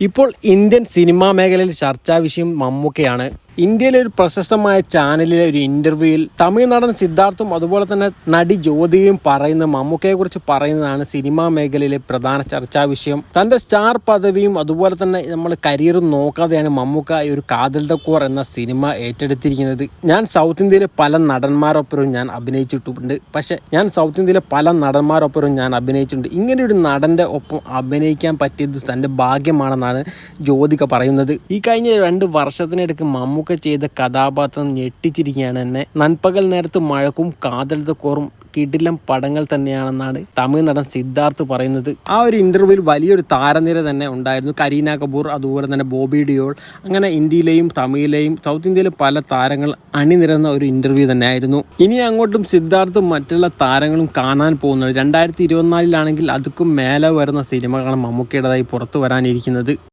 ഇപ്പോൾ Indian cinema മേഖലയിൽ ചർച്ചാ വിഷയം മമ്മൂക്കയാണ്. ഇന്ത്യയിലെ ഒരു പ്രശസ്തമായ ചാനലിലെ ഒരു ഇന്റർവ്യൂവിൽ തമിഴ് നടൻ സിദ്ധാർത്ഥും അതുപോലെ തന്നെ നടി ജ്യോതികയും പറയുന്ന മമ്മൂക്കയെ കുറിച്ച് പറയുന്നതാണ് സിനിമാ മേഖലയിലെ പ്രധാന ചർച്ചാ വിഷയം. തന്റെ സ്റ്റാർ പദവിയും അതുപോലെ തന്നെ നമ്മൾ കരിയറും നോക്കാതെയാണ് മമ്മൂക്ക ഒരു കാതൽ തക്കൂർ എന്ന സിനിമ ഏറ്റെടുത്തിരിക്കുന്നത്. ഞാൻ സൗത്ത് ഇന്ത്യയിലെ പല നടന്മാരൊപ്പരും ഞാൻ അഭിനയിച്ചിട്ടുണ്ട്. പക്ഷെ ഞാൻ സൗത്ത് ഇന്ത്യയിലെ പല നടന്മാരൊപ്പരും ഞാൻ അഭിനയിച്ചിട്ടുണ്ട്. ഇങ്ങനെ ഒരു നടന്റെ ഒപ്പം അഭിനയിക്കാൻ പറ്റിയത് തന്റെ ഭാഗ്യമാണെന്നാണ് ജ്യോതിക പറയുന്നത്. ഈ കഴിഞ്ഞ രണ്ട് വർഷത്തിനിടയ്ക്ക് മമ്മൂക്ക ചെയ്ത കഥാപാത്രം ഞെട്ടിച്ചിരിക്കുകയാണ് എന്നെ. നൻപകൽ നേരത്ത് മഴക്കും കാതലത്ത് കോറും കിടിലം പടങ്ങൾ തന്നെയാണെന്നാണ് തമിഴ് നടൻ സിദ്ധാർത്ഥ് പറയുന്നത്. ആ ഒരു ഇന്റർവ്യൂവിൽ വലിയൊരു താരനിര തന്നെ ഉണ്ടായിരുന്നു. കരീന കപൂർ അതുപോലെ തന്നെ ബോബി ഡിയോൾ. അങ്ങനെ ഇന്ത്യയിലെയും തമിഴിലെയും സൗത്ത് ഇന്ത്യയിലെ പല താരങ്ങൾ അണിനിരന്ന ഒരു ഇന്റർവ്യൂ തന്നെയായിരുന്നു. ഇനി അങ്ങോട്ടും സിദ്ധാർത്ഥ് മറ്റുള്ള താരങ്ങളും കാണാൻ പോകുന്നത് രണ്ടായിരത്തി ഇരുപത്തിനാലിലാണെങ്കിൽ അതുക്കും മേലെ വരുന്ന സിനിമകളാണ് മമ്മൂക്കയുടേതായി പുറത്തു വരാനിരിക്കുന്നത്.